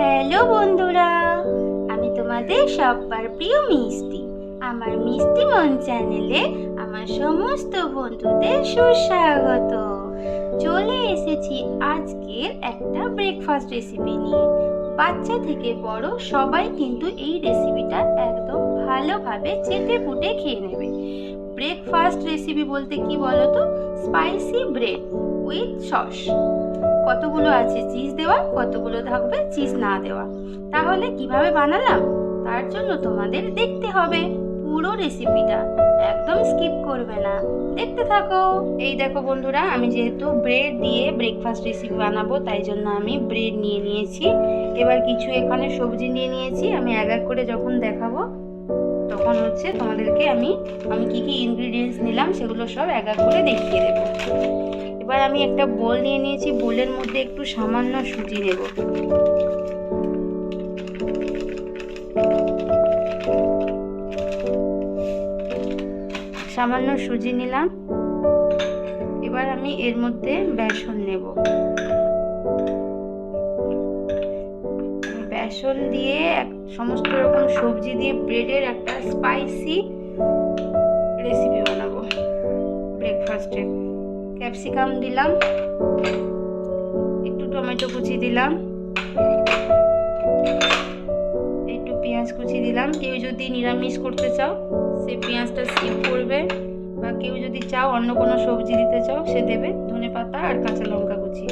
Hello বন্ধুরা, আমি তোমাদের সবার প্রিয় মিষ্টি। আমার মিষ্টি মন চ্যানেলে আমার সমস্ত বন্ধুদের সুস্বাগত। চলে এসেছি আজকের একটা ব্রেকফাস্ট রেসিপি নিয়ে। বাচ্চা থেকে বড় সবাই কিন্তু এই রেসিপিটা একদম ভালোভাবে চেটে পুটে খেয়ে নেবে। ব্রেকফাস্ট রেসিপি বলতে কি বলো তো স্পাইসি ব্রেড উইথ সস কতগুলো আছে চিজ দেওয়া, কতগুলো থাকবে চিজ না দেওয়া। তাহলে কীভাবে বানালাম? তার জন্য তোমাদের দেখতে হবে পুরো রেসিপিটা একদম স্কিপ করবে না। দেখতে থাকো। এই দেখো বন্ধুরা, আমি যেহেতু ব্রেড দিয়ে ব্রেকফাস্ট রেসিপি বানাবো, তাই জন্য আমি ব্রেড নিয়ে নিয়েছি। এবার কিছু এখানে সবজি নিয়ে নিয়েছি, আমি এক এক করে যখন দেখাবো, তখন হচ্ছে তোমাদেরকে আমি আমি কি কি ইনগ্রিডিয়েন্টস নিলাম, সেগুলো সব এক এক করে দেখিয়ে দেবো। এবার আমি একটা বোল নিয়ে নিয়েছি, বোলের মধ্যে একটু সামান্য সুজি নেব সামান্য সুজি নিলাম। এবার আমি এর মধ্যে বেসন নেব। বেসন দিয়ে এক- সমস্ত রকম সবজি দিয়ে ব্রেডের একটা স্পাইসি রেসিপি বানাবো। ব্রেকফাস্টে। ক্যাপসিকাম দিলাম। একটু টমেটো কুচি দিলাম। একটু পেঁয়াজ কুচি দিলাম। কেউ যদি নিরামিষ করতে চাও, সে পেঁয়াজটা স্কিপ করবে। বা কেউ যদি চাও অন্য কোনো সবজি দিতে চাও, সে দেবে ধনে পাতা আর কাঁচা লঙ্কা কুচি।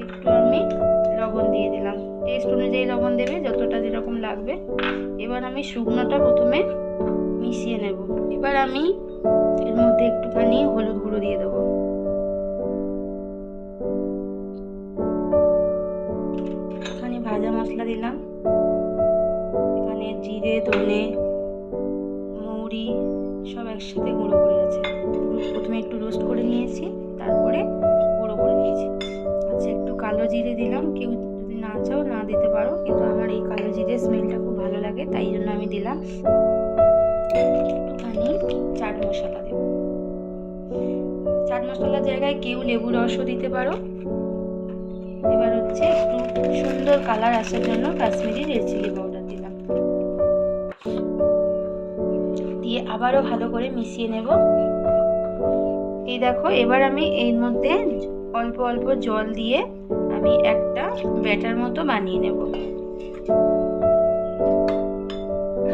একটু আমি লবণ দিয়ে দিলাম। টেস্ট অনুযায়ী লবণ দেবে, যতটা যেরকম লাগবে। এবার আমি শুকনোটা প্রথমে মিশিয়ে নেব। এবার আমি এর মধ্যে একটুখানি হলুদ গুঁড়ো দিয়ে দেবো। এখানে ভাজা মশলা দিলাম। এখানে জিরে, ধনে, মৌরি সব একসাথে গুঁড়ো করে আছে প্রথমে একটু রোস্ট করে নিয়েছি। মশলার জায়গায় কেউ লেবু রসও দিতে পারো। এবার হচ্ছে একটু সুন্দর কালার আসার জন্য কাশ্মীরি রেড চিলি পাউডার দিলাম। দিয়ে আবারও ভালো করে মিশিয়ে নেব। এই দেখো, এবার আমি এর মধ্যে অল্প অল্প জল দিয়ে আমি একটা ব্যাটার মতো বানিয়ে নেব।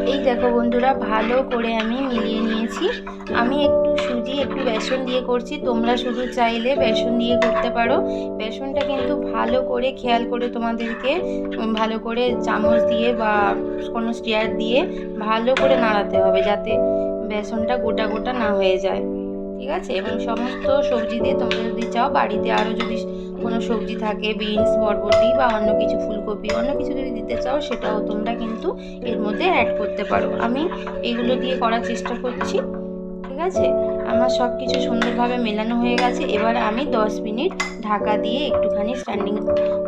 এই দেখো বন্ধুরা, ভালো করে আমি মিলিয়ে নিয়েছি। আমি একটু সুজি, একটু বেসন দিয়ে করছি। তোমরা শুধু চাইলে বেসন দিয়ে করতে পারো। বেসনটা কিন্তু ভালো করে খেয়াল করে তোমাদেরকে ভালো করে চামচ দিয়ে বা কোনো স্টিয়ার দিয়ে ভালো করে নাড়াতে হবে যাতে বেসনটা গোটা গোটা না হয়ে যায়। ঠিক আছে? এবং সমস্ত সবজি দিয়ে তোমরা যদি চাও, বাড়িতে আরও যদি কোনো সবজি থাকে, বিনস, বরবটি বা অন্য কিছু ফুলকপি, অন্য কিছু যদি দিতে চাও, সেটাও তোমরা কিন্তু এর মধ্যে অ্যাড করতে পারো। আমি এগুলো দিয়ে করার চেষ্টা করছি, ঠিক আছে? আমার সব কিছু সুন্দরভাবে মেলানো হয়ে গেছে। এবার আমি দশ মিনিট ঢাকা দিয়ে একটুখানি স্ট্যান্ডিং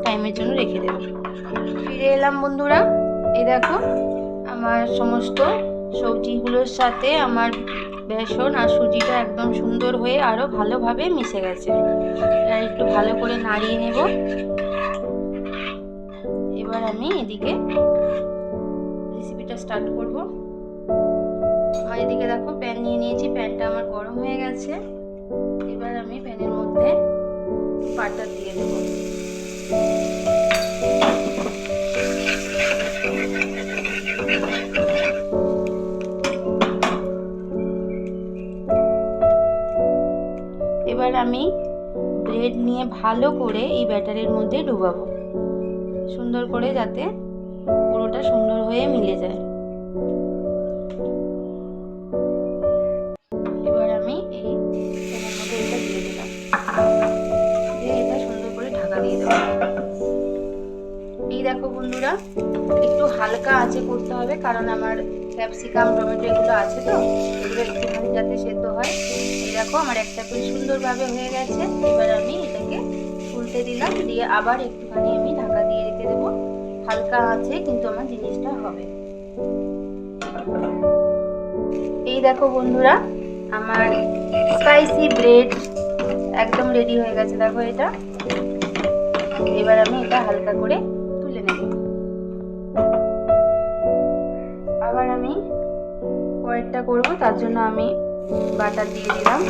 টাইমের জন্য রেখে দেবো। ফিরে এলাম বন্ধুরা। এ দেখো, আমার সমস্ত সবজিগুলোর সাথে আমার বেসন আর সুজিটা একদম সুন্দর হয়ে আরও ভালোভাবে মিশে গেছে। আর একটু ভালো করে নাড়িয়ে নেব। এবার আমি এদিকে রেসিপিটা স্টার্ট করব। আমার এদিকে দেখো প্যান নিয়ে নিয়েছি প্যানটা আমার গরম হয়ে গেছে। এবার আমি প্যানের মধ্যে বাটার দিয়ে দেবো। ভালো করে এই ব্যাটারের মধ্যে ডুবাবো। সুন্দর করে যাতে পুরোটা সুন্দর হয়ে মিলে যায়। এবার আমি এই মধ্যে এটা দিয়ে দিলাম। এটা সুন্দর করে ঢাকা দিয়ে দেবো। এই দেখো বন্ধুরা, একটু হালকা আঁচে করতে হবে কারণ আমার ক্যাপসিকাম, টমেটো এগুলো আছে তো, এগুলো একটুখানি যাতে সেদ্ধ হয়। এই দেখো আমার একটা পিস সুন্দরভাবে হয়ে গেছে। এবার আমি উল্টে দিলাম। দিয়ে আবার একটুখানি আমি ঢাকা দিয়ে রেখে দেবো। হালকা আছে, কিন্তু আমার জিনিসটা হবে। এই দেখো বন্ধুরা, আমার স্পাইসি ব্রেড একদম রেডি হয়ে গেছে। দেখো এটা। এবার আমি এটা হালকা করে তুলে নেব। আবার আমি পরেরটা করব, তার জন্য আমি বাটার দিয়ে দিলাম।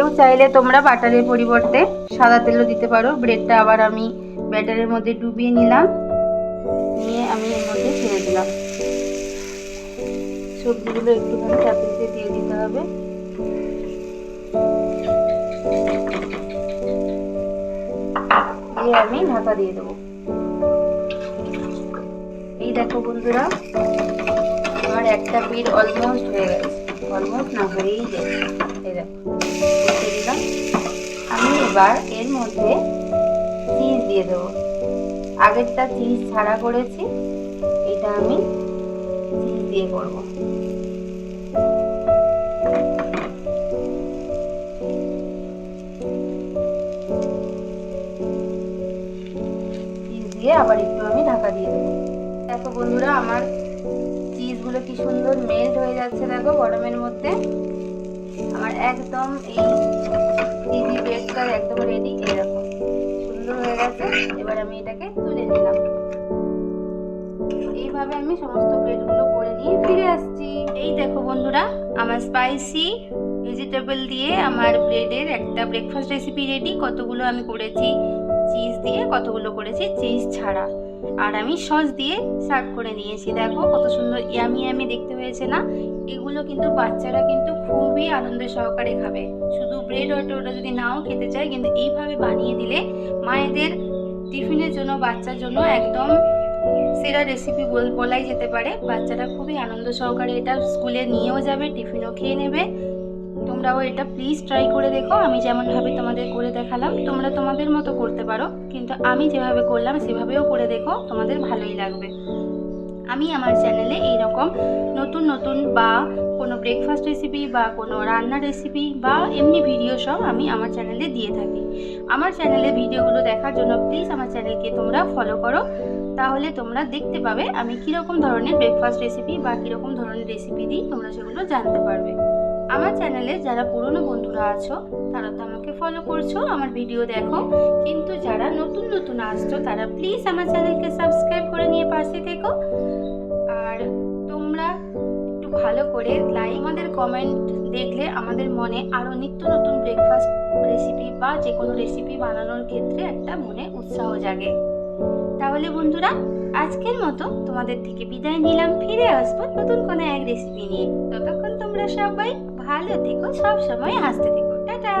কেউ চাইলে তোমরা বাটারের পরিবর্তে সাদা তেলও দিতে পারো। ব্রেডটা আবার আমি ব্যাটারের মধ্যে ডুবিয়ে নিলাম। নিয়ে আমি এর মধ্যে ছেড়ে দিলাম। সবজিগুলো একটুখানি চাপিতে দিয়ে দিতে হবে। দিয়ে আমি ঢাকা দিয়ে দেবো। এই দেখো বন্ধুরা, আমার একটা পিঠ অলমোস্ট হয়ে গেছে। অলমোস্ট না হয়েই গেছে। দিলাম আমি এবার এর মধ্যে চিজ দিয়ে দেবো। আগেরটা চিজ ছাড়া করেছি, এটা আমি চিজ দিয়ে করব। চিজ দিয়ে আবার একটু আমি ঢাকা দিয়ে দেবো। দেখো বন্ধুরা, আমার চিজগুলো কি সুন্দর মেল্ট হয়ে যাচ্ছে দেখো গরমের মধ্যে। আমার একদম এই চিজি ব্রেডটা একদম রেডি এরকম। সুন্দর হয়ে গেছে। এবার আমি এটাকে তুলে নিলাম। এইভাবে আমি সমস্ত ব্রেডগুলো করে নিয়ে ফিরে আসছি। এই দেখো বন্ধুরা, আমার স্পাইসি ভেজিটেবল দিয়ে আমার ব্রেডের একটা ব্রেকফাস্ট রেসিপি রেডি কতগুলো আমি করেছি? চিজ দিয়ে কতগুলো করেছি? চিজ ছাড়া। আর আমি সস দিয়ে সার্ভ করে নিয়েছি দেখো কত সুন্দর ইয়ামি ইয়ামি দেখতে হয়েছে না? এগুলো কিন্তু বাচ্চারা কিন্তু খুবই আনন্দ সহকারে খাবে। শুধু ব্রেড ওটা ওটা যদি নাও খেতে চায়, কিন্তু এইভাবে বানিয়ে দিলে মায়েদের টিফিনের জন্য, বাচ্চার জন্য একদম সেরা রেসিপি বলাই যেতে পারে। বাচ্চারা খুবই আনন্দ সহকারে এটা স্কুলে নিয়েও যাবে, টিফিনও খেয়ে নেবে। তোমরাও এটা প্লিজ ট্রাই করে দেখো। আমি যেমনভাবে তোমাদের করে দেখালাম, তোমরা তোমাদের মতো করতে পারো। কিন্তু আমি যেভাবে করলাম, সেভাবেও করে দেখো, তোমাদের ভালোই লাগবে। আমি আমার চ্যানেলে এইরকম নতুন নতুন বা কোনো ব্রেকফাস্ট রেসিপি বা কোনো রান্নার রেসিপি বা এমনি ভিডিও সব আমি আমার চ্যানেলে দিয়ে থাকি। আমার চ্যানেলে ভিডিওগুলো দেখার জন্য প্লিজ আমার চ্যানেলকে তোমরা ফলো করো। তাহলে তোমরা দেখতে পাবে আমি কীরকম ধরনের ব্রেকফাস্ট রেসিপি বা কীরকম ধরনের রেসিপি দিই তোমরা সেগুলো জানতে পারবে। আমার চ্যানেলে যারা পুরনো বন্ধুরা আছো, তারা তো আমাকে ফলো করছ, আমার ভিডিও দেখো। কিন্তু যারা নতুন নতুন আসছো, তারা প্লিজ আমার চ্যানেলকে সাবস্ক্রাইব করে নিয়ে পাশে থেকো। আর তোমরা একটু ভালো করে লাইক আমাদের কমেন্ট দেখলে আমাদের মনে আরও নিত্য নতুন ব্রেকফাস্ট রেসিপি বা যে কোনো রেসিপি বানানোর ক্ষেত্রে একটা মনে উৎসাহ জাগে। তাহলে বন্ধুরা, আজকের মতো তোমাদের থেকে বিদায় নিলাম। ফিরে আসব নতুন কোনো এক রেসিপি নিয়ে। ততক্ষণ তোমরা সবাই ভালো থেকো সব সময় হাসতে থেকো। টাটা!